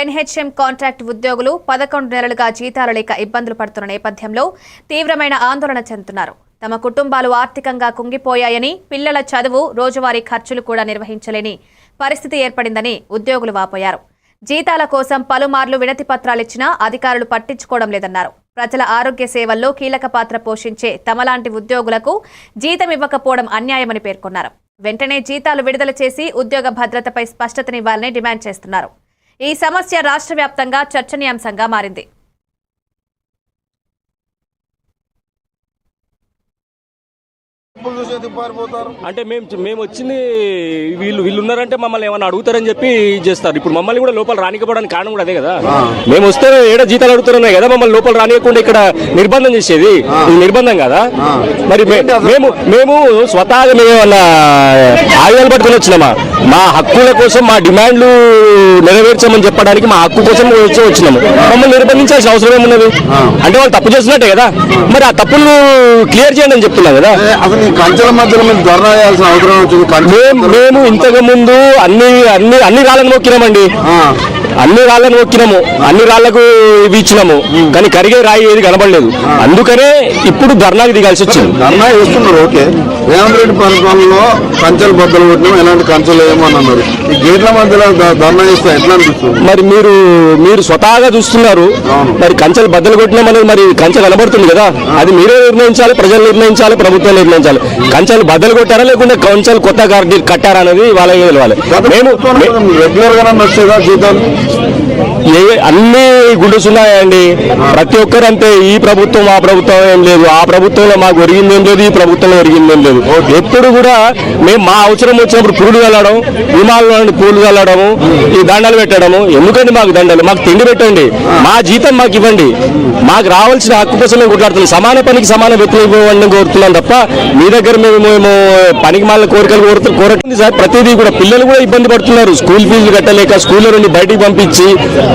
NHM contract ఉద్యోగులు పదకొండు నెలలుగా జీతాలు లేక ఇబ్బందులు పడుతున్న నేపథ్యంలో తీవ్రమైన ఆందోళన చెందుతున్నారు. తమ కుటుంబాలు ఆర్థికంగా కుంగిపోయాయని పిల్లల చదువు రోజువారీ ఖర్చులు కూడా నిర్వహించలేని పరిస్థితి ఏర్పడిందని ఉద్యోగులు వాపోయారు. జీతాల కోసం పలుమార్లు వినతి పత్రాలిచ్చినా అధికారులు పట్టించుకోవడం లేదన్నారు. ప్రజల ఆరోగ్య సేవల్లో కీలక పాత్ర పోషించే తమలాంటి ఉద్యోగులకు జీతం ఇవ్వకపోవడం అన్యాయమని పేర్కొన్నారు. వెంటనే జీతాలు విడుదల చేసి ఉద్యోగ భద్రతపై స్పష్టతనివ్వాలని డిమాండ్ చేస్తున్నారు. ఈ సమస్య రాష్ట్ర వ్యాప్తంగా చర్చనీయాంశంగా మారింది. డబ్బులు చూసి ఎందుకు పారిపోతారు? అంటే మేము మేము వచ్చింది వీళ్ళు వీళ్ళు ఉన్నారంటే మమ్మల్ని ఏమన్నా అడుగుతారని చెప్పి చేస్తారు. ఇప్పుడు మమ్మల్ని కూడా లోపల రానికపోవడానికి కారణం కూడా అదే కదా. మేము వస్తే ఏడ జీతాలు అడుగుతున్నాయి కదా మమ్మల్ని లోపల రానియకుండా ఇక్కడ నిర్బంధం చేసేది. ఇది నిర్బంధం కదా? మరి మేము మేము స్వతహాగా మేము ఏమన్నా ఆయుధాలు పట్టుకొని వచ్చినామా? మా హక్కుల కోసం మా డిమాండ్లు నెరవేర్చమని చెప్పడానికి మా హక్కు కోసం వచ్చి వచ్చినాము. మమ్మల్ని నిర్బంధించాల్సిన అవసరం ఏమున్నది? అంటే వాళ్ళు తప్పు చేస్తున్నట్టే కదా. మరి ఆ తప్పులు క్లియర్ చేయండి అని చెప్తున్నాం కదా. కంచెల మధ్యలో మీరు ధర్నా చేయాల్సిన అవసరం వచ్చింది. మేము మేము ఇంతకు ముందు అన్ని అన్ని అన్ని రాళ్ళను నొక్కినామండి అన్ని రాళ్ళను నొక్కినాము అన్ని రాళ్ళకు ఇవి ఇచ్చినాము. కానీ కరిగే రాయి ఏది కనబడలేదు. అందుకనే ఇప్పుడు ధర్నాకి దిగాల్సి వచ్చింది. ధర్నా చేస్తున్నారు ఓకే. రేవంత్ రెడ్డి పరిపాలనలో కంచెలు బద్దలు కొట్టినాం ఎలాంటి కంచెలు ఏమని అన్నారు. ఈ గేట్ల మధ్యలో ధర్నా చేస్తే ఎట్లా అనిపిస్తుంది? మరి మీరు మీరు స్వతహాగా చూస్తున్నారు. మరి కంచెలు బద్దలు కొట్టినామనేది మరి కంచె కనబడుతుంది కదా. అది మీరే నిర్ణయించాలి ప్రజలు నిర్ణయించాలి ప్రభుత్వం నిర్ణయించాలి. కంచెలు బద్దలు కొట్టారా లేకుంటే కంచెలు కొత్త కట్టి- కట్టారా అనేది వాళ్ళకి తెలవాలి మేము రెగ్యులర్ వచ్చేదా జీతాలు ఏ అన్ని గుడుసున్నాయండి ప్రతి ఒక్కరు అంతే ఈ ప్రభుత్వం ఆ ప్రభుత్వం ఏం లేదు. ఆ ప్రభుత్వంలో మాకు ఒరిగింది ఏం లేదు ఈ ప్రభుత్వంలో ఒరిగింది ఏం లేదు. ఎప్పుడు కూడా మేము మా అవసరం వచ్చినప్పుడు పూలు వెళ్ళడం విమానాలను నుండి పూలు వెళ్ళడము ఈ దండలు పెట్టడము ఎందుకండి మాకు దండలు? మాకు తిండి పెట్టండి. మా జీతం మాకు ఇవ్వండి. మాకు రావాల్సిన హక్కు కోసం మేము కొట్లాడుతున్నాం. సమాన పనికి సమాన వ్యక్తులు ఇవ్వండి కోరుతున్నాం తప్ప మీ దగ్గర మేము మేము పనికి మాల కోరికలు కోరుతూ కోరకండి సార్ ప్రతిదీ కూడా పిల్లలు కూడా ఇబ్బంది పడుతున్నారు. స్కూల్ ఫీజులు కట్టలేక స్కూల్లో నుండి బయటికి పంపించి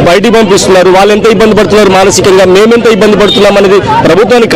బయటికి పంపిస్తున్నారు. వాళ్ళు ఎంత ఇబ్బంది పడుతున్నారు మానసికంగా? మేమెంత ఇబ్బంది పడుతున్నాం అనేది ప్రభుత్వానికి